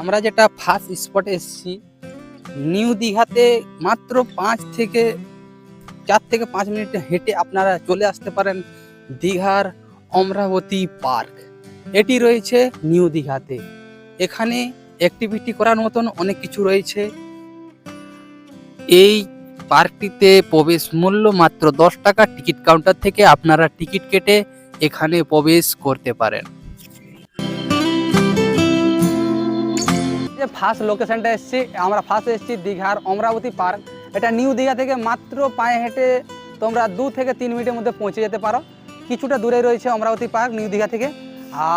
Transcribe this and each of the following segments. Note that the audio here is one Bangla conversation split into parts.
আমরা যেটা ফার্স্ট স্পটে এসেছি, নিউ দীঘাতে মাত্র পাঁচ থেকে চার থেকে পাঁচ মিনিট হেঁটে আপনারা চলে আসতে পারেন দীঘার অমরাবতী পার্ক। এটি রয়েছে নিউ দীঘাতে। এখানে অ্যাক্টিভিটি করার মতন অনেক কিছু রয়েছে। এই পার্কটিতে প্রবেশ মূল্য মাত্র দশ টাকা। টিকিট কাউন্টার থেকে আপনারা টিকিট কেটে এখানে প্রবেশ করতে পারেন। যে ফার্স্ট লোকেশনটা এসেছি। আমরা ফার্স্ট এসেছি দীঘার অমরাবতী পার্ক। এটা নিউ দীঘা থেকে মাত্র পায়ে হেঁটে তোমরা দু থেকে তিন মিনিটের মধ্যে পৌঁছে যেতে পারো। কিছুটা দূরে রয়েছে অমরাবতী পার্ক নিউ দীঘা থেকে।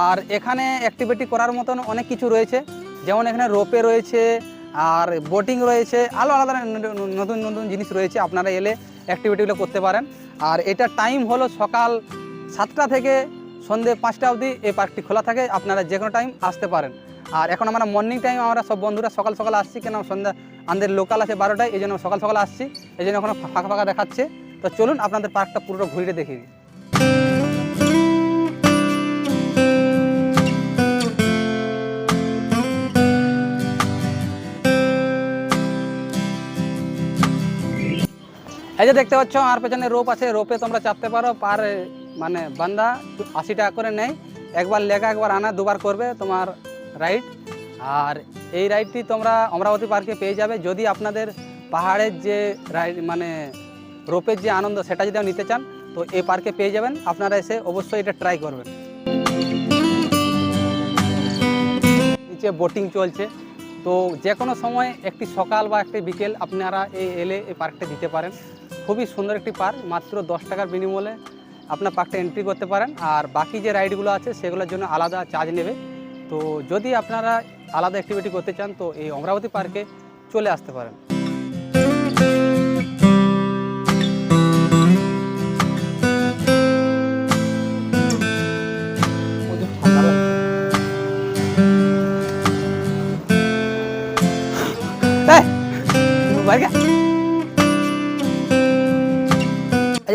আর এখানে অ্যাক্টিভিটি করার মতন অনেক কিছু রয়েছে। যেমন এখানে রোপে রয়েছে, আর বোটিং রয়েছে, আলো আলাদা নতুন নতুন জিনিস রয়েছে। আপনারা এলে অ্যাক্টিভিটিগুলো করতে পারেন। আর এটা টাইম হলো সকাল সাতটা থেকে সন্ধে পাঁচটা অবধি এই পার্কটি খোলা থাকে। আপনারা যে কোনো টাইম আসতে পারেন। আর এখন আমরা মর্নিং টাইম আমরা সব বন্ধুরা সকাল সকাল আসছি কেন? সন্ধ্যা, আমাদের লোকাল আছে বারোটায়, এই জন্য সকাল সকাল আসছি, এই জন্য এখন ফাঁকা ফাঁকা দেখাচ্ছে। তো চলুন, আপনাদের পার্কটা পুরো ঘুরে দেখে এই যে দেখতে পাচ্ছ, আর পেছনে রোপ আছে, রোপে তোমরা চাপতে পারো, পার মানে বান্দা আশি টাকা করে নেয়। একবার লেখা একবার আনা, দুবার করবে, তোমার রাইড আর এই রাইডটি তোমরা অমরাবতী পার্কে পেয়ে যাবে। যদি আপনাদের পাহাড়ের যে রাইড মানে রোপের যে আনন্দ, সেটা যদি নিতে চান, তো এই পার্কে পেয়ে যাবেন। আপনারা এসে অবশ্যই এটা ট্রাই করবেন। নিচে বোটিং চলছে। তো যে কোনো সময় একটি সকাল বা একটি বিকেল আপনারা এই এলে এই পার্কটা দিতে পারেন। খুবই সুন্দর একটি পার্ক মাত্র দশ টাকার বিনিময়ে আপনার পার্কটা এন্ট্রি করতে পারেন। আর বাকি যে রাইডগুলো আছে, সেগুলোর জন্য আলাদা চার্জ নেবে। তো যদি আপনারা আলাদা অ্যাক্টিভিটি করতে চান, তো এই অমরাবতী পার্কে চলে আসতে পারেন।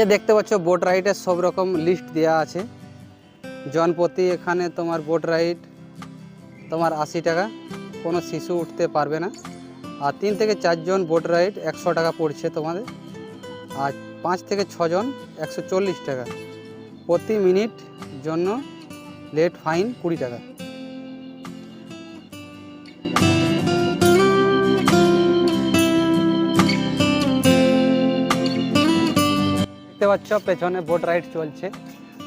যে দেখতে পাচ্ছ বোট রাইডের সব রকম লিস্ট দেওয়া আছে। জনপ্রতি এখানে তোমার বোট রাইড তোমার আশি টাকা, কোনো শিশু উঠতে পারবে না। আর তিন থেকে চারজন বোট রাইড একশো টাকা পড়ছে তোমাদের। আর পাঁচ থেকে ছজন একশো চল্লিশ টাকা। প্রতি মিনিট জন্য লেট ফাইন কুড়ি টাকা। দেখতে পাচ্ছ, পেছনে বোট রাইড চলছে।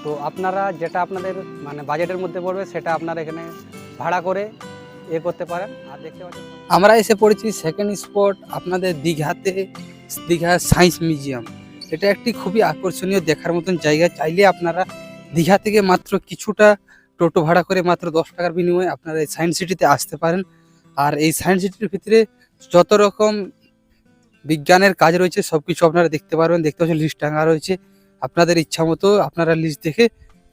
তো আপনারা যেটা আপনাদের মানে বাজেটের মধ্যে পড়বে, সেটা আপনারা এখানে ভাড়া করে এ করতে পারেন। আর দেখতে পাচ্ছেন আমরা এসে পড়েছি সেকেন্ড স্পট আপনাদের দীঘাতে, দীঘা সায়েন্স মিউজিয়াম এটা একটি খুবই আকর্ষণীয় দেখার মতন জায়গা। চাইলে আপনারা দীঘা থেকে মাত্র কিছুটা টোটো ভাড়া করে মাত্র দশ টাকার বিনিময়ে আপনারা এই সায়েন্স সিটিতে আসতে পারেন। আর এই সায়েন্স সিটির ভিতরে যত রকম বিজ্ঞানের কাজ রয়েছে সব কিছু আপনারা দেখতে পারবেন। দেখতে পাচ্ছেন লিস্ট টাঙা রয়েছে। আপনাদের ইচ্ছা মতো আপনারা লিস্ট দেখে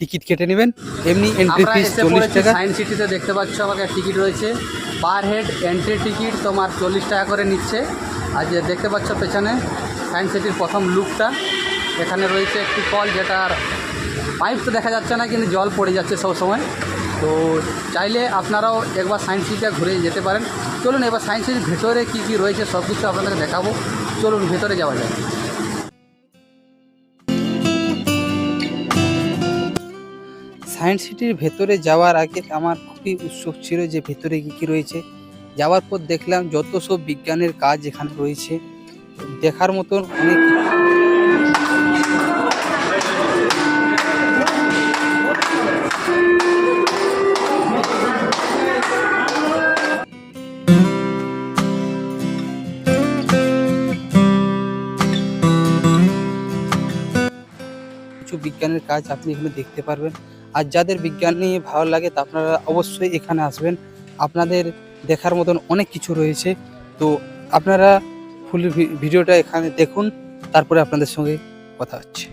টিকিট কেটে নেবেন। এমনি এন্ট্রি ফিস চল্লিশ টাকা। সায়েন্স সিটিতে দেখতে পাচ্ছ আমাকে টিকিট রয়েছে। পার হেড এন্ট্রি টিকিট তোমার চল্লিশ টাকা করে নিচ্ছে। আর যে দেখতে পাচ্ছ পেছনে সায়েন্স সিটির প্রথম লুকটা এখানে রয়েছে একটি কল যেটার পাইপ তো দেখা যাচ্ছে না কিন্তু জল পড়ে যাচ্ছে সব সময়। তো চাইলে আপনারাও একবার সায়েন্স সিটিটা ঘুরে যেতে পারেন। চলুন এবার সায়েন্স সিটির ভেতরে কী কী রয়েছে সব কিছু আপনাদের দেখাবো। চলুন ভেতরে যাওয়া যায় সায়েন্স সিটির ভেতরে যাওয়ার আগে আমার খুবই উৎসুক ছিল যে ভেতরে কী কী রয়েছে। যাওয়ার পর দেখলাম যত সব বিজ্ঞানের কাজ এখানে রয়েছে। দেখার মতন অনেক বিজ্ঞানের কাজ আপনি এখানে দেখতে পারবেন। আর যাদের বিজ্ঞান নিয়ে ভালো লাগে তা আপনারা অবশ্যই এখানে আসবেন। আপনাদের দেখার মতন অনেক কিছু রয়েছে। তো আপনারা ফুল ভিডিওটা এখানে দেখুন, তারপরে আপনাদের সঙ্গে কথা হচ্ছে।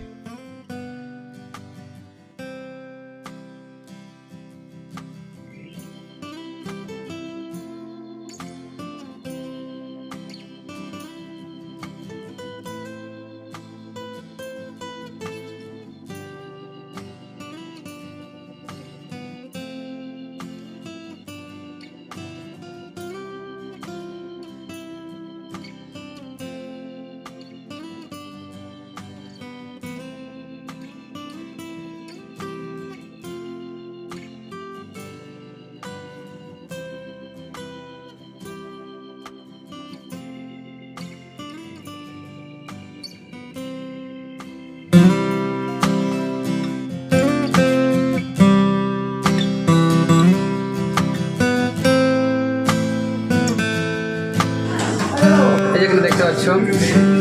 দেখতে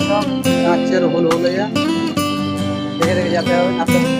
পাচ্ছ নাচের হল হলে দেখে দেখে যেতে হবে নাচতে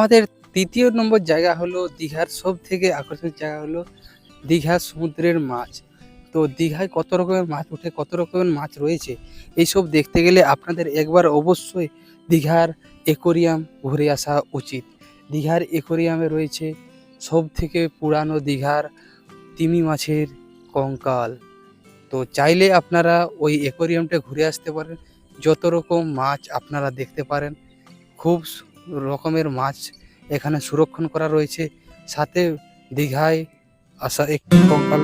আমাদের তৃতীয় নম্বর জায়গা হলো দীঘার সব থেকে আকর্ষণীয় জায়গা হলো দীঘার সমুদ্রের মাছ। তো দীঘায় কত রকমের মাছ ওঠে কত রকমের মাছ রয়েছে, এইসব দেখতে গেলে আপনাদের একবার অবশ্যই দীঘার একোরিয়াম ঘুরে আসা উচিত। দীঘার একোরিয়ামে রয়েছে সব থেকে পুরানো দীঘার তিমি মাছের কঙ্কাল। তো চাইলে আপনারা ওই একোরিয়ামটা ঘুরে আসতে পারেন, যত রকম মাছ আপনারা দেখতে পারেন, খুব রকমের মাছ এখানে সুরক্ষণ করা রয়েছে। সাথে দীঘায় আসা একটি কঙ্কাল